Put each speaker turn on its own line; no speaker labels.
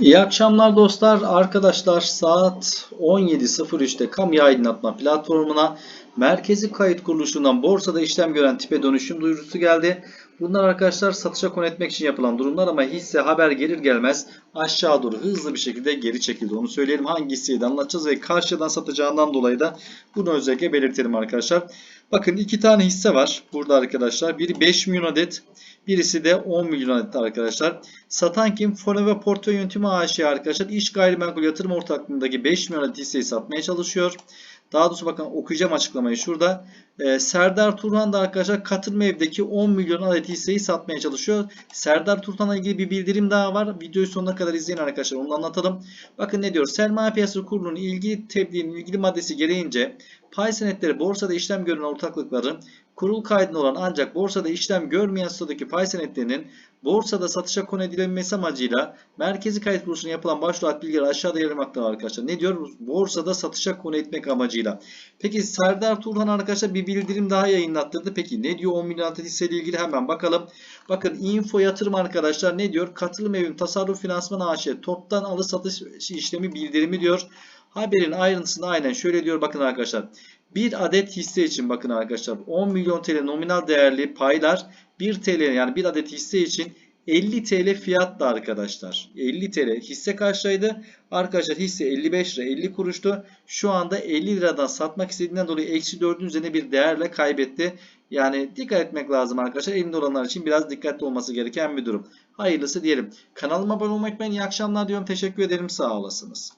İyi akşamlar dostlar. Arkadaşlar saat 17.03'te kamu aydınlatma platformuna merkezi kayıt kuruluşundan borsada işlem gören tipe dönüşüm duyurusu geldi. Bunlar arkadaşlar satışa konu etmek için yapılan durumlar ama hisse haber gelir gelmez aşağı doğru hızlı bir şekilde geri çekildi. Onu söyleyelim hangi hisseyi de anlatacağız ve karşıdan satacağından dolayı da bunu özellikle belirtelim arkadaşlar. Bakın iki tane hisse var burada arkadaşlar. Biri 5 milyon adet birisi de 10 milyon adet arkadaşlar. Satan kim? Fone ve Portföy Yönetimi AŞ arkadaşlar. İş gayrimenkul yatırım ortaklığındaki 5 milyon adet hisseyi satmaya çalışıyor. Daha doğrusu bakın okuyacağım açıklamayı şurada. Ee, Serdar Turhan da arkadaşlar katılma evdeki 10 milyon adet hisseyi satmaya çalışıyor. Serdar Turhan'la ilgili bir bildirim daha var. Videoyu sonuna kadar izleyin arkadaşlar. Onu anlatalım. Bakın ne diyor? Sermaye Piyasası Kurulu'nun ilgili tebliğinin ilgili maddesi gereğince pay senetleri borsada işlem gören ortaklıkların kurul kaydında olan ancak borsada işlem görmeyen statüdeki pay senetlerinin borsada satışa konu edilebilmesi amacıyla merkezi kayıt kuruluşuna yapılan başvurat bilgileri aşağıda yer almaktadır arkadaşlar. Ne diyor? Borsada satışa konu etmek amacıyla. Peki Serdar Turhan arkadaşlar bir bildirim daha yayınlattırdı. Peki ne diyor 10 milyon adet hisseyle ilgili hemen bakalım. Bakın info yatırım arkadaşlar ne diyor? Katılım evim tasarruf finansman AŞ toptan alış satış işlemi bildirimi diyor. Haberin ayrıntısında aynen şöyle diyor bakın arkadaşlar. Bir adet hisse için bakın arkadaşlar 10 milyon TL nominal değerli paylar 1 TL yani bir adet hisse için 50 TL fiyatla arkadaşlar. 50 TL hisse kaçtaydı? Arkadaşlar hisse 55 lira 50 kuruştu. Şu anda 50 liradan satmak istediğinden dolayı eksi 4'ün üzerine bir değerle kaybetti. Yani dikkat etmek lazım arkadaşlar. Elinde olanlar için biraz dikkatli olması gereken bir durum. Hayırlısı diyelim. Kanalıma abone olmayı unutmayın. İyi akşamlar diyorum. Teşekkür ederim. Sağ olasınız.